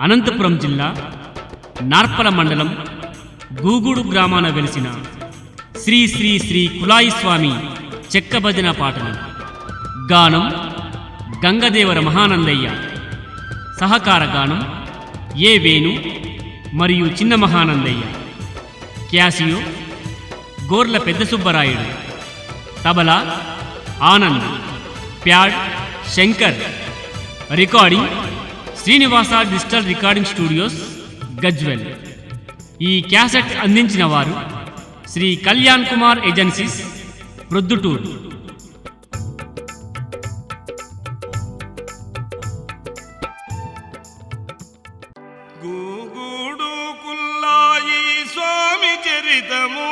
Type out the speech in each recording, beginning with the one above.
అనంతపురం జిల్లా నార్పల మండలం గూగుడు గ్రామాన వెలిసిన శ్రీ శ్రీ శ్రీ కులాయి స్వామి చెక్క భజన పాటలు. గానం గంగదేవర మహానందయ్య. సహకార గానం ఏ వేణు మరియు చిన్న Mahanandayya. Casio Gorla Pedda Subbarayudu. Tabla Anand. Pad Shankar. Recording Srinivasa digital recording studios Gajwel. ఈ క్యాసెట్ అందించిన వారు శ్రీ కళ్యాణ్ కుమార్ ఏజెన్సీస్ ప్రొద్దుటూరు. గూగూడు కుల్లాయి స్వామి చరితము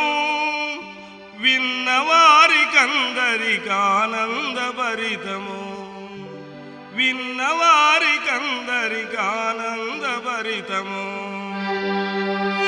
విన్నవారికందరికానందభరితము విన్నవారికందరికానందభరితము గూగూడు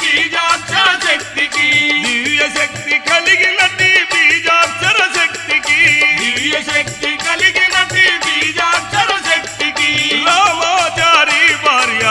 బీజాక్షర శక్తికి దివ్య శక్తి కలిగినటి బీజాక్షర శక్తికి దివ్య శక్తి కలిగినటి బీజాక్షర శక్తికి రామాచారి భార్య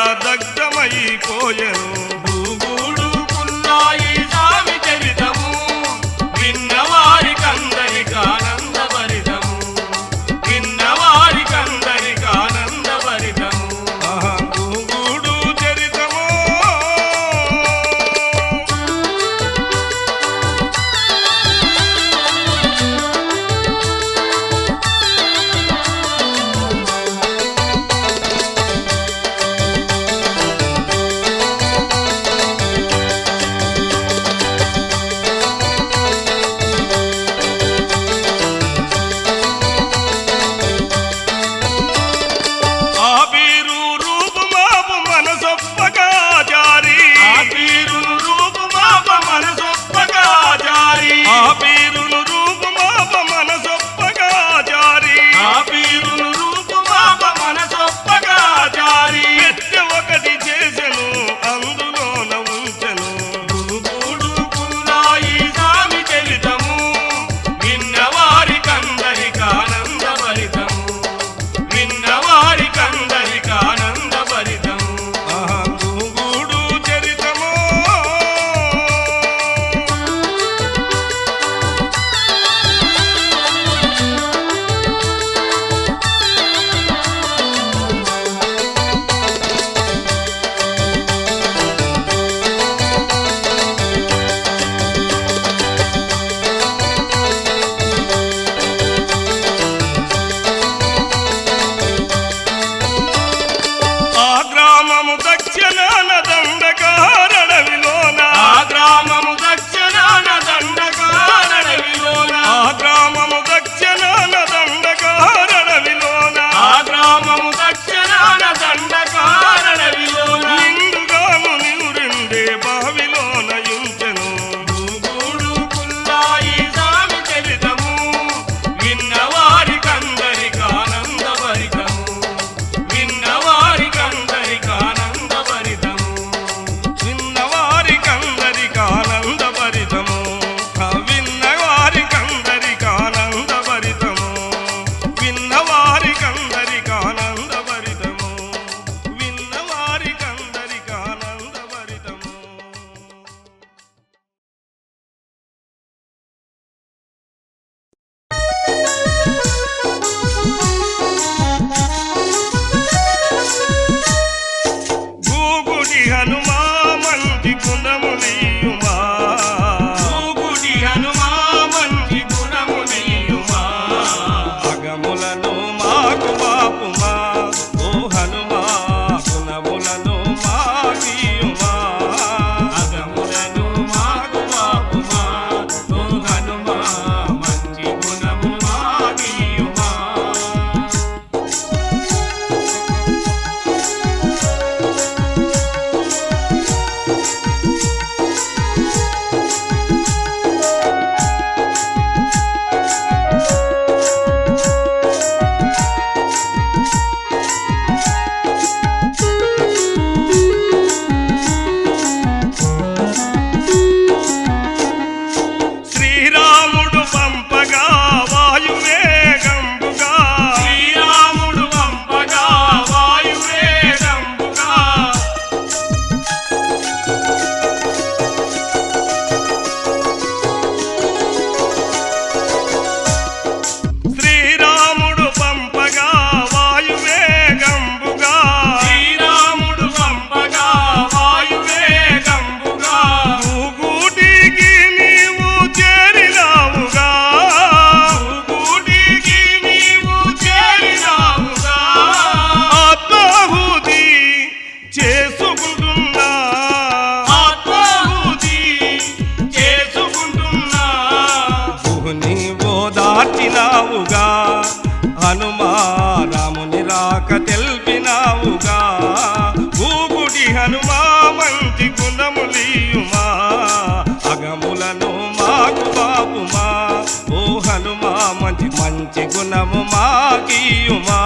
గుణము మాకీయుమా.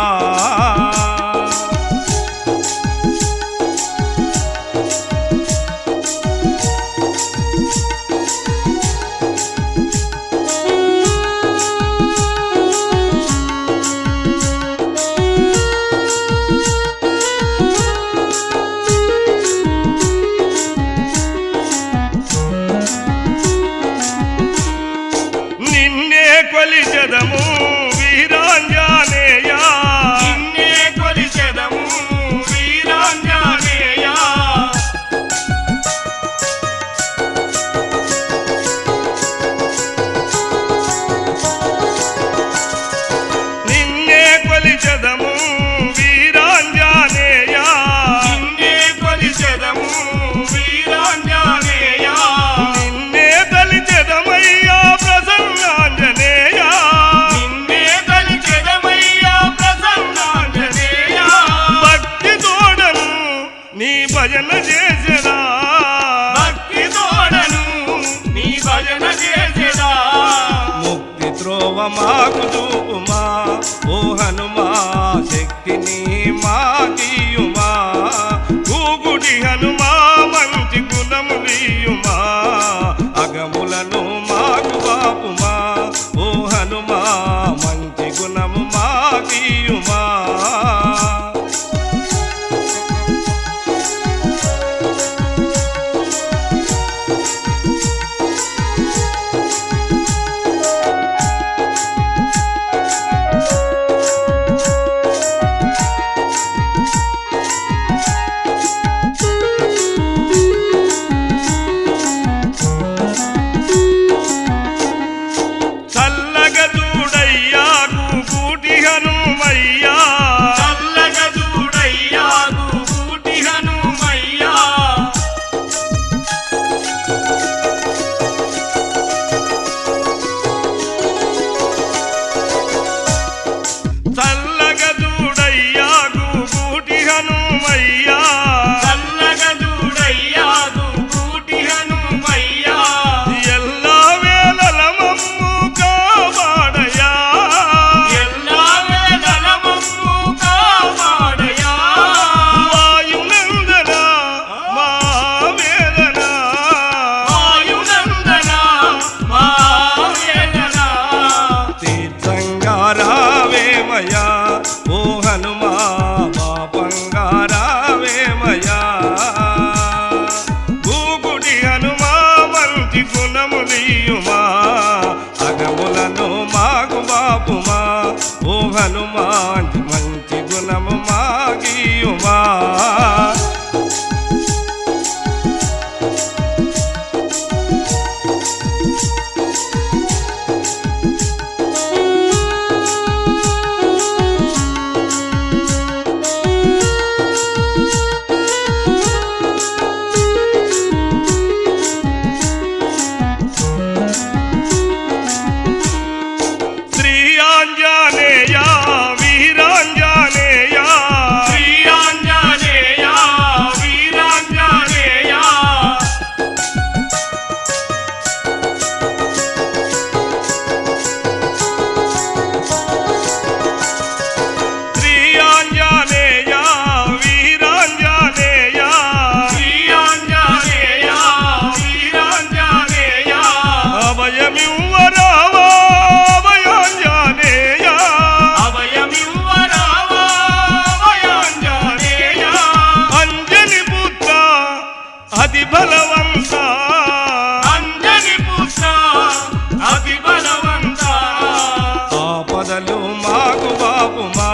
మాకు బాబుమా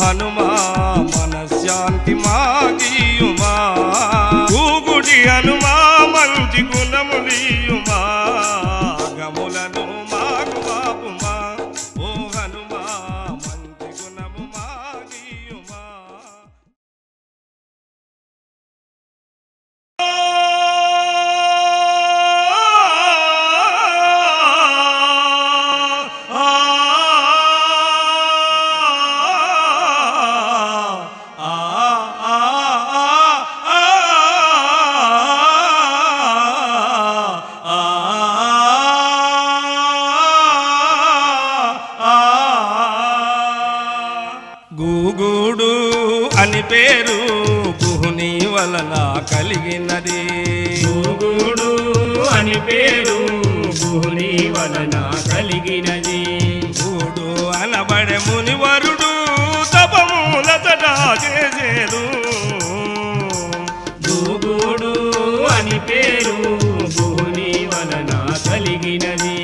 హనుమా మనశ్శాంతి మాకీయుమా కూగుడి హనుమా మంచి గుణములీయు కలిగినది చూడు అనబడే మునివరుడు తపములతట చేసేదు. భూగుడు అని పేరు భూని వలన కలిగినది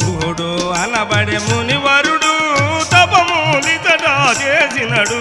చూడు అనబడే మునివరుడు తపములితట చేసినడు.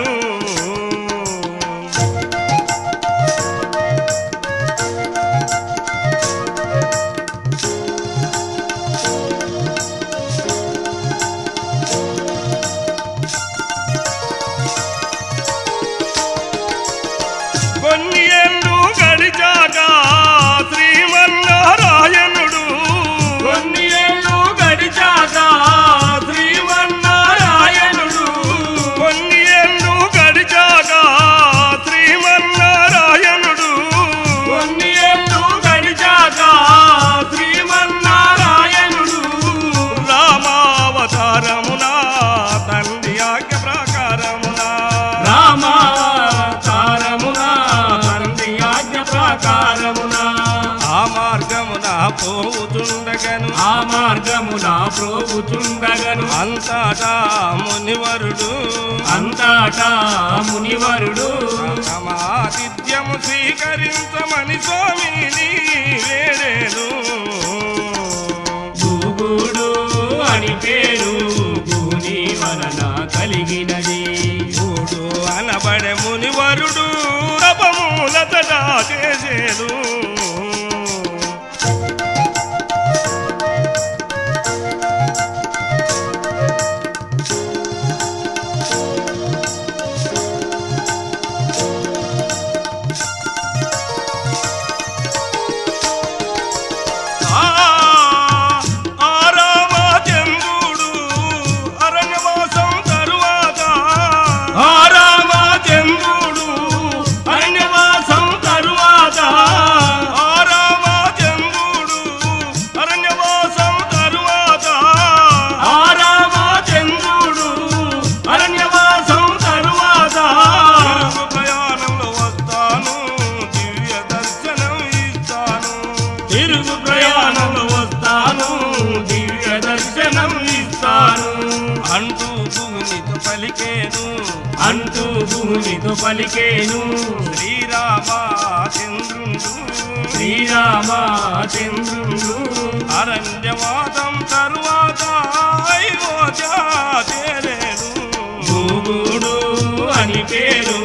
మునివరుడు సమాతిథ్యము స్వీకరించమని స్వామిని వేడేను. భూగుడు అని పేరు భూని వలన కలిగినది. చూడు అనబడే మునివరుడు తపములతట చేసేదు అని పేరు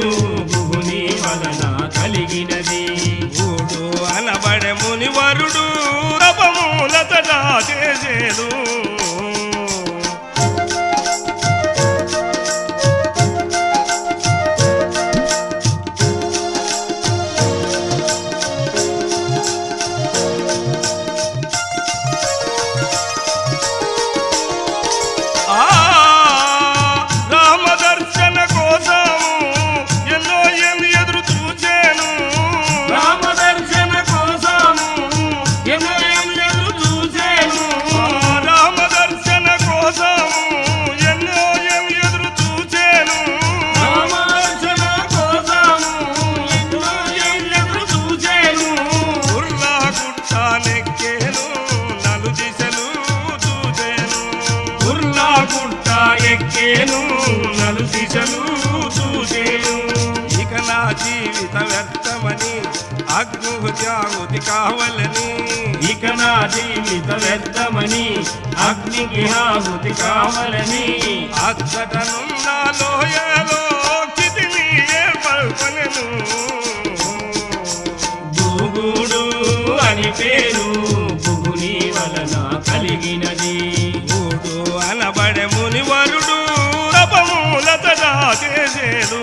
భూని వలన కలిగినది. గూడు అనబడే మునివరుడు తపములతట చేసేదు. నెక్కేను నలు దిశలు చూచాను. ఉర్లా గుట్ట ఎక్కేను నలు దిశలు చూసేను ఇక నా జీవిత వ్యర్థమని అగ్నిహుత్యాహుతి కావలని. ఇక నా జీవిత వ్యర్థమని అగ్నికి ఆహుతి కావాలని. అచ్చటనున్న లోయలో క్షితిని ఏర్పల్పనెను దూగుడు అని పేరు భూని వలన కలిగినది. గూడు అనబడే మునివరుడు తపములతట చేసేదు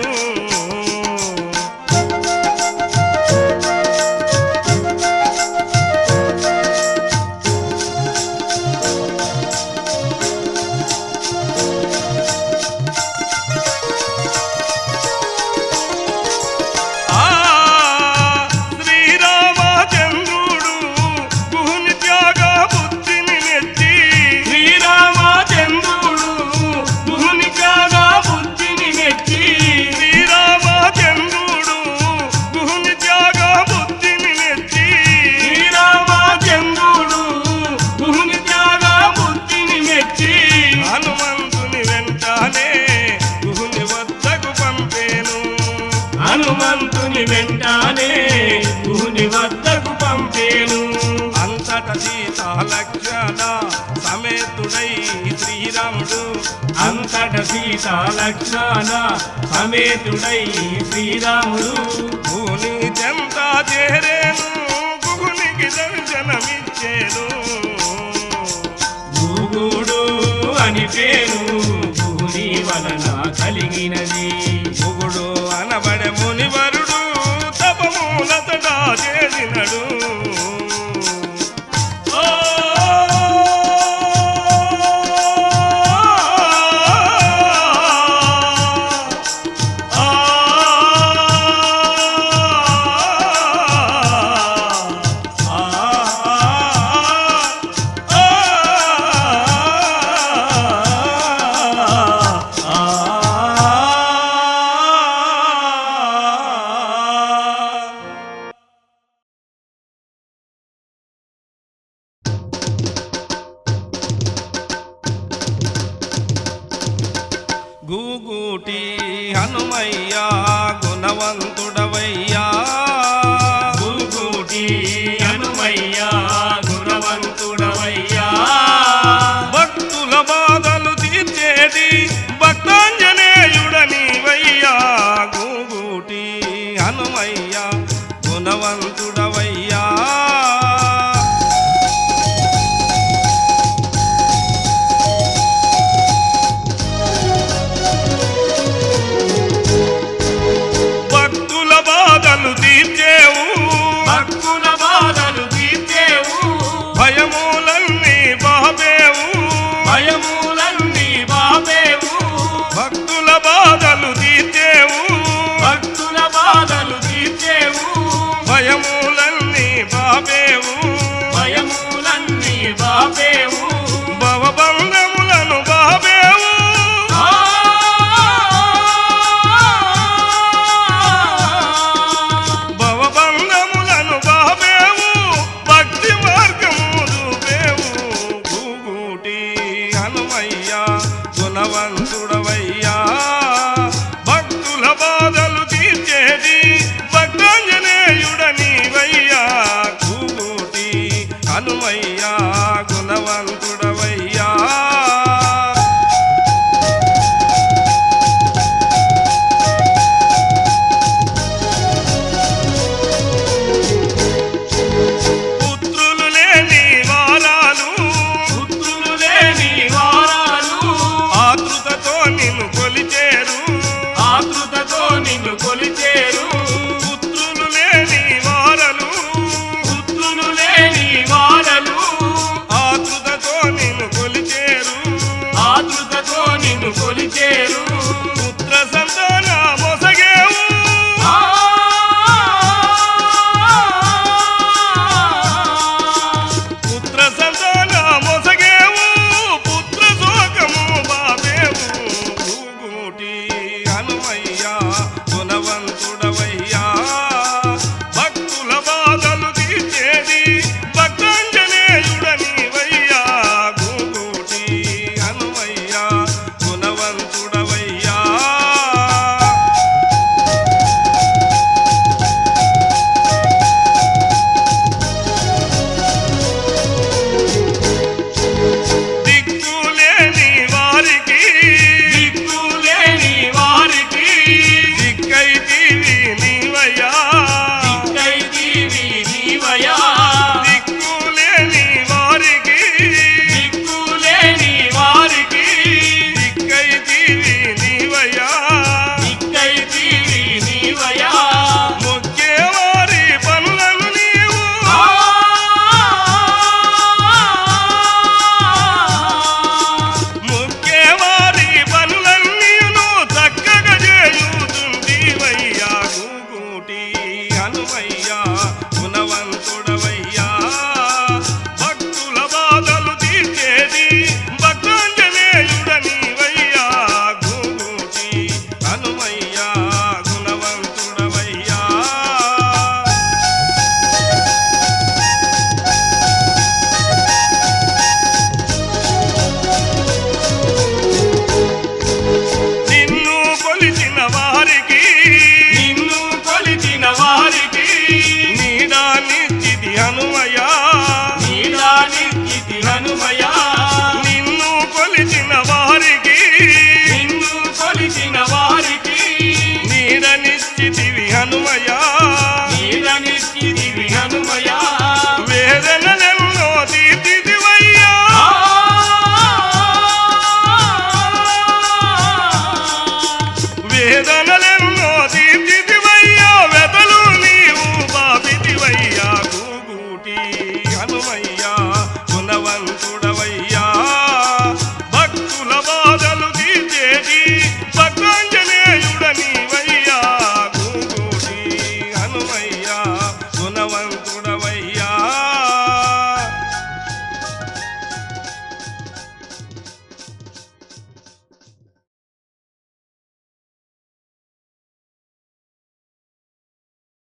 లక్షణ సమేతుడై శ్రీరాముడు. భూమి చెంతా చేరేను భూమికి దర్శనమిచ్చేను. భూగుడు అని పేరు భూని వలన కలిగినది.